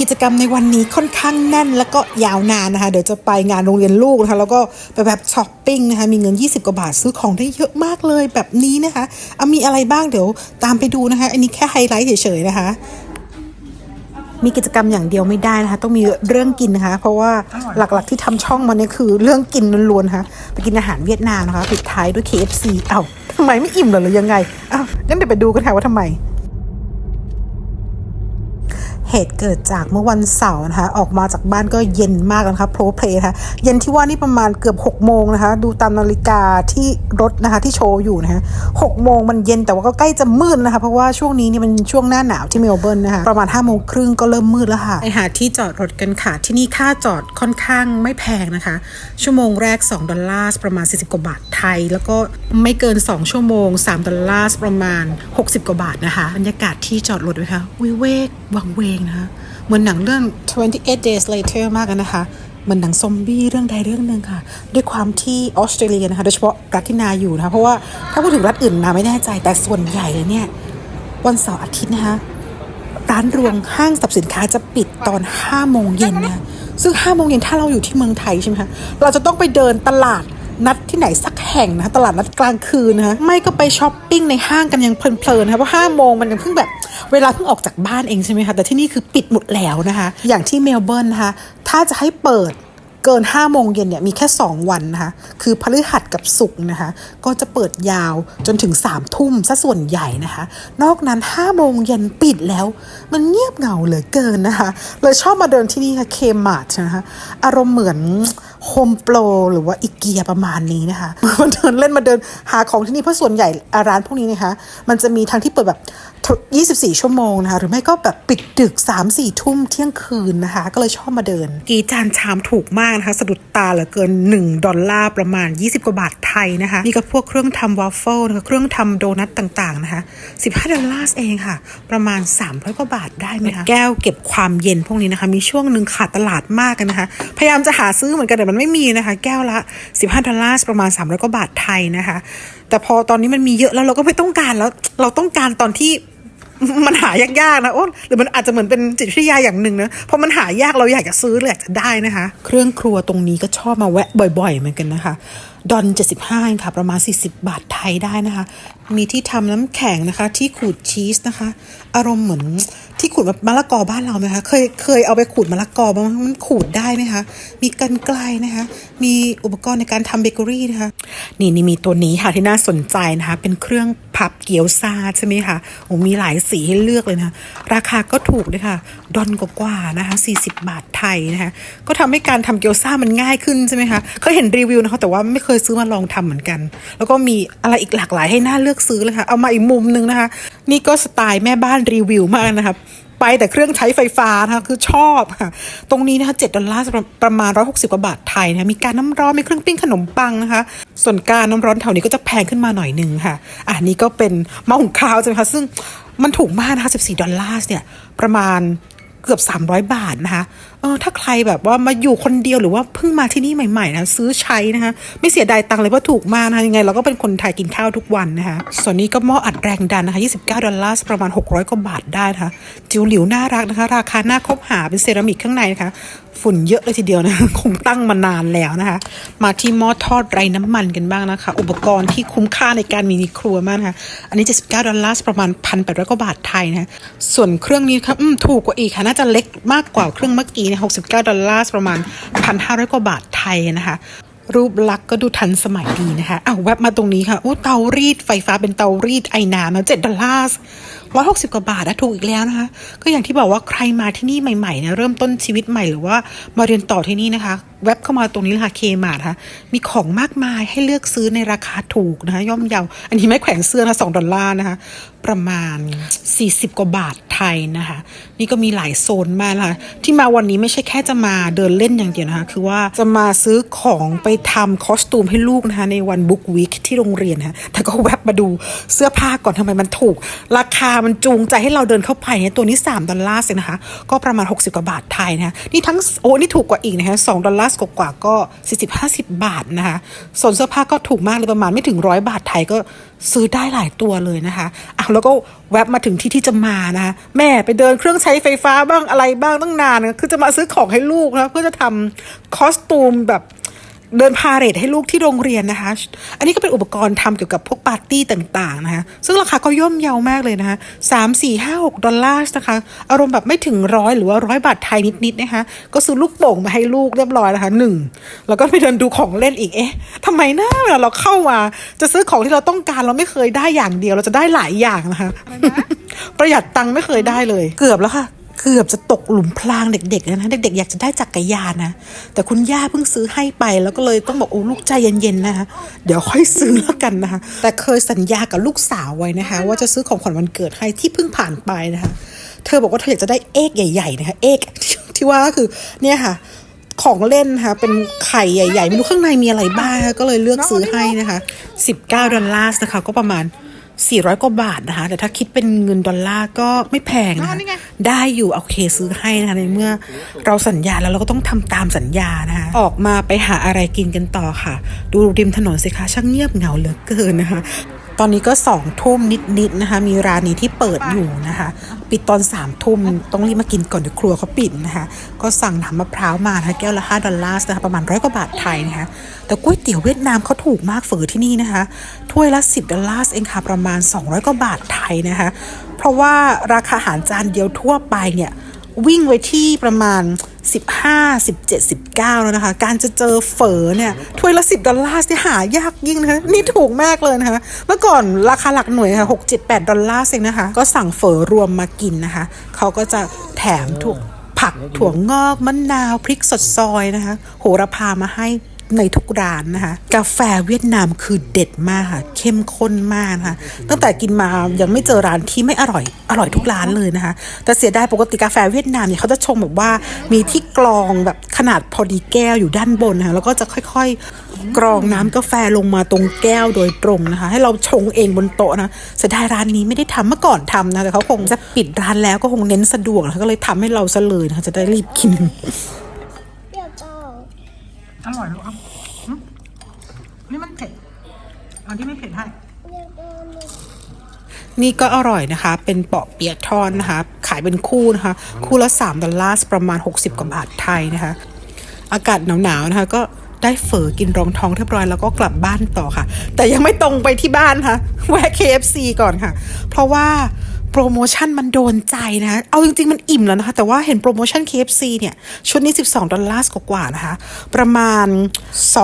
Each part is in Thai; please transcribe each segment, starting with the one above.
กิจกรรมในวันนี้ค่อนข้างแน่นแล้วก็ยาวนานนะคะ เดี๋ยวจะไปงานโรงเรียนลูกนะคะ แล้วก็ไปแบบช้อปปิ้งนะคะ มีเงิน 20 กว่าบาทซื้อของได้เยอะมากเลยแบบนี้นะคะเอามีอะไรบ้างเดี๋ยวตามไปดูนะคะ อันนี้แค่ไฮไลท์เฉยๆนะคะมีกิจกรรมอย่างเดียวไม่ได้นะคะ ต้องมีเรื่องกินนะคะ เพราะว่าหลักๆที่ทำช่องมาเนี่ยคือเรื่องกินล้วนๆนะคะไปกินอาหารเวียดนามนะคะปิดท้ายด้วย KFC เอ้าทำไมไม่อิ่มเหรอหรือยังไงอ้าวงั้นเดี๋ยวไปดูกันค่ะว่าทำไม เหตุเกิดจากเมื่อวันเสาร์นะคะ ออกมาจากบ้านก็เย็นมากแล้วนะคะโพรเพลนะคะเย็นที่ว่านี่ประมาณเกือบ 6 โมงนะคะ ดูตามนาฬิกาที่รถนะคะที่โชว์อยู่นะคะ6โมงมันเย็นแต่ว่าก็ใกล้จะมืดนะคะ เพราะว่าช่วงนี้นี่มันช่วงหน้าหนาวที่เมลเบิร์นนะคะ ประมาณ5โมงครึ่งก็เริ่มมืดแล้วค่ะไปหาที่จอดรถกันค่ะ ที่นี่ค่าจอดค่อนข้างไม่แพงนะคะ ชั่วโมงแรก 2 ดอลลาร์ประมาณ 40 กว่าบาทไทย แล้วก็ไม่เกิน 2 ชั่วโมง 3 ดอลลาร์ประมาณ 60 กว่าบาทนะคะ บรรยากาศที่จอดรถด้วยค่ะวิเวกวังเวงนะคะเหมือนหนังเรื่อง 28 days later มากนะคะเหมือนหนังซอมบี้เรื่องใดเรื่องหนึ่งค่ะ ด้วยความที่ออสเตรเลียนะคะโดยเฉพาะรัฐที่นาอยู่นะคะเพราะว่าถ้าพูดถึงรัฐอื่นนาไม่แน่ใจแต่ส่วนใหญ่เลยเนี่ยวันเสาร์อาทิตย์นะคะร้านรวงห้างสรรพสินค้าจะปิดตอน5โมงเย็นนะซึ่ง5โมงเย็นถ้าเราอยู่ที่เมืองไทยใช่ไหมคะเราจะต้องไปเดินตลาดนัดที่ไหนสักแห่งนะตลาดนัดกลางคืนนะไม่ก็ไปช้อปปิ้งในห้างกันยังเพลินๆนะเพราะ5โมงมันยังเพิ่งแบบ เวลาเพิ่งออกจากบ้านเองใช่ไหมคะ แต่ที่นี่คือปิดหมดแล้วนะคะ อย่างที่เมลเบิร์นนะคะ ถ้าจะให้เปิดเกิน5โมงเย็นเนี่ยมีแค่ 2 วันนะคะ คือพฤหัสกับศุกร์นะคะ ก็จะเปิดยาวจนถึง3ทุ่มซะส่วนใหญ่นะคะ นอกนั้น5โมงเย็นปิดแล้ว มันเงียบเหงาเหลือเกินนะคะเลยชอบมาเดินที่นี่ค่ะเคมาร์ทนะคะ อารมณ์เหมือนโฮมโปรหรือว่าอีเกียประมาณนี้นะคะมาเดินเล่นมาเดินหาของที่นี่เพราะส่วนใหญ่ร้านพวกนี้นะคะ มันจะมีทั้งที่เปิดแบบ 24 ชั่วโมงนะคะ หรือไม่ก็แบบปิดดึก 3-4 ทุ่มเที่ยงคืนนะคะ ก็เลยชอบมาเดิน กีจานชามถูกมากนะคะ สะดุดตาเหลือเกิน 1 ดอลลาร์ประมาณ 20 กว่าบาทไทยนะคะนี่ก็พวกเครื่องทำวาฟเฟิลนะคะเครื่องทำโดนัทต่างๆนะคะ 15 ดอลลาร์เองค่ะ ประมาณ 300 กว่าบาทได้ไหมคะแก้วเก็บความเย็นพวกนี้นะคะ มีช่วงหนึ่งขาดตลาดมากกันนะคะ พยายามจะหาซื้อเหมือนกันแต่มันไม่มีนะคะ แก้วละ 15 ดอลลาร์ประมาณ 300 กว่าบาทไทยนะคะ แต่พอตอนนี้มันมีเยอะแล้วเราก็ไม่ต้องการแล้วเราต้องการตอนที่ มันหายากๆนะโอ้หรือมันอาจจะเหมือนเป็นจิตวิทยาอย่างหนึ่งนะเพราะมันหายากเราอยากจะซื้อเลยอยากจะได้นะคะ เครื่องครัวตรงนี้ก็ชอบมาแวะบ่อย ๆ เหมือนกันนะคะ ดอน75เองค่ะ ประมาณ 40 บาทไทยได้นะคะ มีที่ทำน้ำแข็งนะคะ ที่ขูดชีสนะคะ อารมณ์เหมือนที่ขูดมะละกอบ้านเราไหมคะ เคยเคยเอาไปขูดมะละกอบ้างมันขูดได้ไหมคะ มีกันไกลนะคะ มีอุปกรณ์ในการทำเบเกอรี่นะคะ นี่นี่มีตัวนี้ค่ะที่น่าสนใจนะคะ เป็นเครื่องพับเกี๊ยวซาใช่ไหมคะโอ้มีหลายสีให้เลือกเลยนะคะราคาก็ถูกด้วยค่ะ ดอนกว่านะคะ40 บาทไทยนะคะ ก็ทำให้การทำเกี๊ยวซ่ามันง่ายขึ้นใช่ไหมคะ เคยเห็นรีวิวนะคะแต่ว่าไม่เคยยซื้อมาลองทำเหมือนกัน แล้วก็มีอะไรอีกหลากหลายให้น่าเลือกซื้อเลยค่ะเอามาอีกมุมนึงนะคะ นี่ก็สไตล์แม่บ้านรีวิวมากนะคะไปแต่เครื่องใช้ไฟฟ้านะคะคือชอบค่ะ ตรงนี้นะคะ7ดอลลาร์ประมาณ 160 กว่าบาทไทยนะะมีการน้ำร้อน มีเครื่องปิ้งขนมปังนะคะ ส่วนการน้ำร้อนแถวนี้ก็จะแพงขึ้นมาหน่อยหนึ่งค่ะอ่านี่ก็เป็นม้อหุงข้าวใช่ไหมคะซึ่งมันถูกมากนะคะ 14 ดอลลาร์เนี่ยประมาณเกือบ 300 บาทนะคะ ออถ้าใครแบบว่ามาอยู่คนเดียวหรือว่าเพิ่งมาที่นี่ใหม่ๆนะซื้อใช้นะคะไม่เสียดายตังค์เลยเพราะถูกมากนะคะยังไงเราก็เป็นคนไทยกินข้าวทุกวันนะคะส่วนนี้ก็หม้ออัดแรงดันนะคะ 29 ดอลลาร์ประมาณ 600กว่าบาทได้นะคะจิ๋วหลิวน่ารักนะคะ ราคาน่าคบหาเป็นเซรามิกข้างในนะคะฝุ่นเยอะเลยทีเดียวนะคงตั้งมานานแล้วนะคะ มาที่หม้อทอดไร้น้ำมันกันบ้างนะคะ อุปกรณ์ที่คุ้มค่าในการมีในครัวมากนะคะอันนี้ 79 ดอลลาร์ประมาณ 1,800กว่าบาทไทยนะะส่วนเครื่องนี้ครับถูกกว่าอีกค่ะน่าจะเล็กมากกว่าเครื่องเมื่อกี้นะ69ดอลลาร์ประมาณ 1,500 กว่าบาทไทยนะคะ รูปลักษ์ก็ดูทันสมัยดีนะคะอ้าวแวบมาตรงนี้ค่ะโอ้เตารีดไฟฟ้าเป็นเตารีดไอ้น้ำนะ7ดดอลลาร์ร้อยหกสิบกว่าบาทอะถูกอีกแล้วนะคะ ก็อย่างที่บอกว่าใครมาที่นี่ใหม่ๆนะเริ่มต้นชีวิตใหม่หรือว่ามาเรียนต่อที่นี่นะคะ แวบเข้ามาตรงนี้ค่ะเคมาร์ค่ะมีของมากมายให้เลือกซื้อในราคาถูกนะคะย่อมเยา อันนี้ไม่แขวนเสื้อนะสองดอลลาร์นะคะ ประมาณ 40 กว่าบาทไทยนะคะ นี่ก็มีหลายโซนมากนะคะ ที่มาวันนี้ไม่ใช่แค่จะมาเดินเล่นอย่างเดียวนะคะ คือว่าจะมาซื้อของไปทำคอสตูมให้ลูกนะคะ ในวันบุ๊กวีคที่โรงเรียนนะคะแต่ก็แวบมาดูเสื้อผ้าก่อนทำไมมันถูก ราคามันจูงใจให้เราเดินเข้าไปเนี่ยตัวนี้ 3 ดอลลาร์เองนะคะ ก็ประมาณ 60 กว่าบาทไทยนะคะนี่ทั้งโอ้นี่ถูกกว่าอีกนะคะ2ดอลลาร์กว่าก็ 40-50 บาทนะคะส่วนเสื้อผ้าก็ถูกมากเลยประมาณไม่ถึงร้อยบาทไทยก็ซื้อได้หลายตัวเลยนะคะอะแล้วก็แวบมาถึงที่ที่จะมานะคะแม่ไปเดินเครื่องใช้ไฟฟ้าบ้างอะไรบ้างตั้งนานนะคือจะมาซื้อของให้ลูกนะเพื่อจะทำคอสตูมแบบ เดินพาเหรดให้ลูกที่โรงเรียนนะคะ อันนี้ก็เป็นอุปกรณ์ทำเกี่ยวกับพวกปาร์ตี้ต่างๆนะคะ ซึ่งราคาก็ย่อมเยาวมากเลยนะคะสามสี่ห้าหกดอลลาร์นะคะ อารมณ์แบบไม่ถึงร้อยหรือว่าร้อยบาทไทยนิดๆนะคะ ก็ซื้อลูกโป่งมาให้ลูกเรียบร้อยนะคะหนึ่งแล้วก็ไปเดินดูของเล่นอีก เอ๊ะทำไมหน้าเวลาเราเข้ามาจะซื้อของที่เราต้องการเราไม่เคยได้อย่างเดียว เราจะได้หลายอย่างนะคะ ประหยัดตังค์ไม่เคยได้เลย เกือบแล้วค่ะ เกือบจะตกหลุมพรางเด็กๆแล้วนะเด็กๆอยากจะได้จักรยานนะแต่คุณย่าเพิ่งซื้อให้ไปแล้วก็เลยต้องบอกโอ้ลูกใจเย็นๆนะคะเดี๋ยวค่อยซื้อแล้วกันนะคะแต่เคยสัญญากับลูกสาวไว้นะคะ ว่าจะซื้อของขวัญวันเกิดให้ที่เพิ่งผ่านไปนะคะ เธอบอกว่าเธออยากจะได้เอกใหญ่ๆนะคะเอกที่ว่าก็คือเนี่ยค่ะของเล่นนะคะเป็นไข่ใหญ่ๆ ไม่รู้ข้างในมีอะไรบ้างก็เลยเลือกซื้อให้นะคะ 19 ดอลลาร์นะคะ ก็ประมาณ 400 กว่าบาทนะคะ แต่ถ้าคิดเป็นเงินดอลลาร์ก็ไม่แพงนะคะได้อยู่โอเคซื้อให้นะคะในเมื่อเราสัญญาแล้วเราก็ต้องทำตามสัญญานะคะออกมาไปหาอะไรกินกันต่อค่ะ ดูริมถนนสิคะช่างเงียบเหงาเหลือเกินนะคะ ตอนนี้ก็สองทุ่มนิดๆนะคะ มีร้านนี้ที่เปิดอยู่นะคะ ปิดตอนสามทุ่มต้องรีบมากินก่อนเดี๋ยวครัวเขาปิดนะคะ ก็สั่งน้ำมะพร้าวมานะคะแก้วละ5ดอลลาร์นะคะประมาณร้อยกว่าบาทไทยนะคะ แต่ก๋วยเตี๋ยวเวียดนามเขาถูกมากเฝอที่นี่นะคะ ถ้วยละ10ดอลลาร์เองค่ะประมาณ200กว่าบาทไทยนะคะ เพราะว่าราคาอาหารจานเดียวทั่วไปเนี่ยวิ่งไว้ที่ประมาณ 15 17 19 แล้วนะคะ การจะเจอเฝอเนี่ยถ้วยละ 10 ดอลลาร์ที่หายากยิ่งนะคะ นี่ถูกมากเลยนะคะ เมื่อก่อนราคาหลักหน่วยค่ะ6 7 8 ดอลลาร์เองนะคะ ก็สั่งเฝอรวมมากินนะคะ เขาก็จะแถมถั่วผักถั่วงอกมะนาวพริกสดซอยนะคะ โหระพามาให้ ในทุกร้านนะคะ กาแฟเวียดนามคือเด็ดมากค่ะ เข้มข้นมากนะคะ ตั้งแต่กินมายังไม่เจอร้านที่ไม่อร่อย อร่อยทุกร้านเลยนะคะ แต่เสียดายปกติกาแฟเวียดนามเนี่ยเขาจะชงแบบว่ามีที่กรองแบบขนาดพอดีแก้วอยู่ด้านบนนะคะแล้วก็จะค่อยๆ กรองน้ำกาแฟลงมาตรงแก้วโดยตรงนะคะ ให้เราชงเองบนโต๊ะนะเสียดายร้านนี้ไม่ได้ทำเมื่อก่อนทำนะแต่เขาคงจะปิดร้านแล้วก็คงเน้นสะดวกนะคะก็เลยทำให้เราซะเลยนะคะจะได้รีบกิน อร่อยลูกครับนี่มันเผ็ดอันที่ไม่เผ็ดให้ นี่ก็อร่อยนะคะ เป็นเปาะเปียะทอดนะคะ ขายเป็นคู่นะคะ คู่ละ 3 ดอลลาร์ประมาณ 60กว่าบาทไทยนะคะ อากาศหนาวๆนะคะ ก็ได้เฝอกินรองท้องเรียบร้อยแล้วก็กลับบ้านต่อค่ะ แต่ยังไม่ตรงไปที่บ้านค่ะ แวะ KFC ก่อนค่ะ เพราะว่า โปรโมชั่นมันโดนใจนะ เอาจริงๆ มันอิ่มแล้วนะคะ แต่ว่าเห็นโปรโมชั่น KFC เนี่ย ชุดนี้ 12 ดอลลาร์กว่าๆนะคะ ประมาณ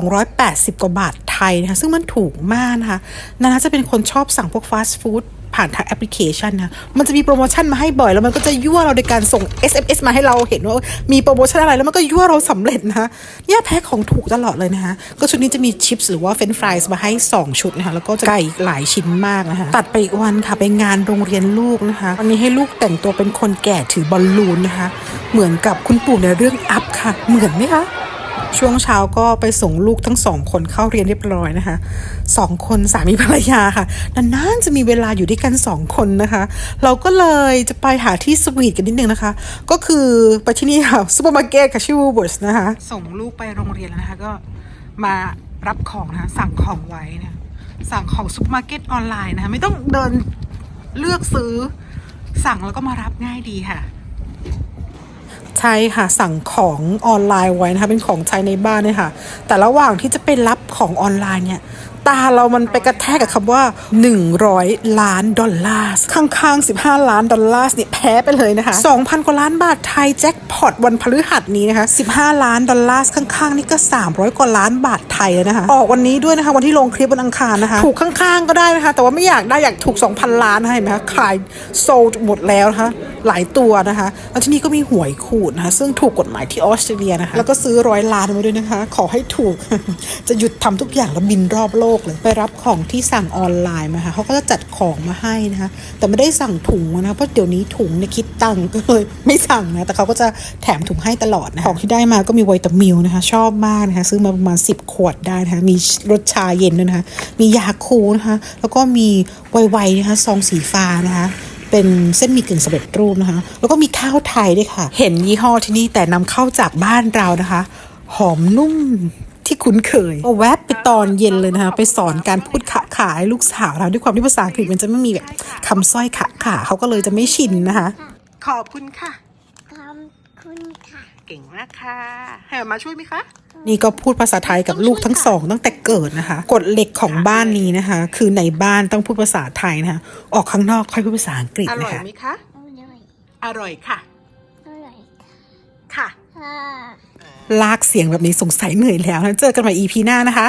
280 กว่าบาทไทยนะคะ ซึ่งมันถูกมากนะคะ นานาจะเป็นคนชอบสั่งพวกฟาสต์ฟู้ด ผ่านทางแอปพลิเคชันนะ มันจะมีโปรโมชั่นมาให้บ่อย แล้วมันก็จะยั่วเราโดยการส่ง SMS มาให้เราเห็นว่ามีโปรโมชั่นอะไรแล้วมันก็ยั่วเราสำเร็จนะเนี่ยแพ็คของถูกตลอดเลยนะคะ ก็ชุดนี้จะมีชิปส์หรือว่าเฟรนฟรายส์มาให้ 2 ชุดนะคะ แล้วก็ไก่หลายชิ้นมากนะคะ ตัดไปอีกวันค่ะไปงานโรงเรียนลูกนะคะ วันนี้ให้ลูกแต่งตัวเป็นคนแก่ถือบอลลูนนะคะ เหมือนกับคุณปู่ในเรื่องอัพค่ะ เหมือนไหมคะ ช่วงเช้าก็ไปส่งลูกทั้งสองคนเข้าเรียนเรียบร้อยนะคะสองคนสามีภรรยาค่ะนานๆจะมีเวลาอยู่ด้วยกันสองคนนะคะ เราก็เลยจะไปหาที่สวีทกันนิดนึงนะคะ ก็คือไปที่นี่ค่ะซูเปอร์มาร์เก็ตค่ะชื่อวูเบิร์สนะคะ ส่งลูกไปโรงเรียนแล้วนะคะก็มารับของนะคะสั่งของไว้นะสั่งของซูเปอร์มาร์เก็ตออนไลน์นะคะไม่ต้องเดินเลือกซื้อสั่งแล้วก็มารับง่ายดีค่ะ ช่ค่ะสั่งของออนไลน์ไว้นะคะเป็นของใช้ในบ้านเนี่ยค่ะแต่ระหว่างที่จะไปรับของออนไลน์เนี่ย ตาเรามันไปกระแทกกับคำว่า 100 ล้านดอลลาร์ข้างๆ 15 ล้านดอลลาร์เนี่ยแพ้ไปเลยนะคะ 2,000 กว่าล้านบาทไทยแจ็คพอตวันพฤหัสนี้นะคะ 15 ล้านดอลลาร์ข้างๆ นี่ก็ 300 กว่าล้านบาทไทยแล้วนะคะ ออกวันนี้ด้วยนะคะ วันที่ลงคลิปวันอังคารนะคะ ถูกข้างๆ ก็ได้นะคะ แต่ว่าไม่อยากได้อยากถูก 2,000 ล้านนะคะเห็นไหมคะขายโซลหมดแล้วนะคะ หลายตัวนะคะ แล้วที่นี่ก็มีหวยขูดนะคะ ซึ่งถูกกฎหมายที่ออสเตรเลียนะคะ แล้วก็ซื้อร้อยล้านไว้ด้วยนะคะ ขอให้ถูก จะหยุดทำทุกอย่างแล้วบินรอบโลกเลยไปรับของที่สั่งออนไลน์มาค่ะเขาก็จะจัดของมาให้นะคะแต่ไม่ได้สั่งถุงนะเพราะเดี๋ยวนี้ถุงเนี่ยคิดตังค์ก็เลยไม่สั่งนะแต่เขาก็จะแถมถุงให้ตลอดนะของที่ได้มาก็มีไวตามิลนะคะ ชอบมากนะคะซื้อมาประมาณ 10 ขวดได้นะคะมีรสชาเย็นด้วยนะคะมียาคูนะคะแล้วก็มีไวๆนะคะซองสีฟ้านะคะเป็นเส้นมีกึ่งสำเร็จรูปนะคะ แล้วก็มีข้าวไทยด้วยค่ะ เห็นยี่ห้อที่นี่แต่นำเข้าจากบ้านเรานะคะ หอมนุ่ม ที่คุ้นเคยก็แวบไปตอนเย็นเลยนะคะ ไปสอนการพูดขะขาให้ลูกสาวนะคะด้วยความที่ภาษาอังกฤษมันจะไม่มีแบบคำสร้อยขะขาเขาก็เลยจะไม่ชินนะคะ ขอบคุณค่ะ ขอบคุณค่ะ เก่งมากค่ะให้มาช่วยไหมคะนี่ก็พูดภาษาไทยกับลูกทั้งสองตั้งแต่เกิดนะคะ กฎเหล็กของบ้านนี้นะคะ คือในบ้านต้องพูดภาษาไทยนะคะ ออกข้างนอกค่อยพูดภาษาอังกฤษอร่นะอยคะไหมคะ อร่อย อร่อยค่ะ อร่อยค่ะ ค่ะ ลากเสียงแบบนี้สงสัยเหนื่อยแล้วนะเจอกันใหม่ EP หน้านะคะ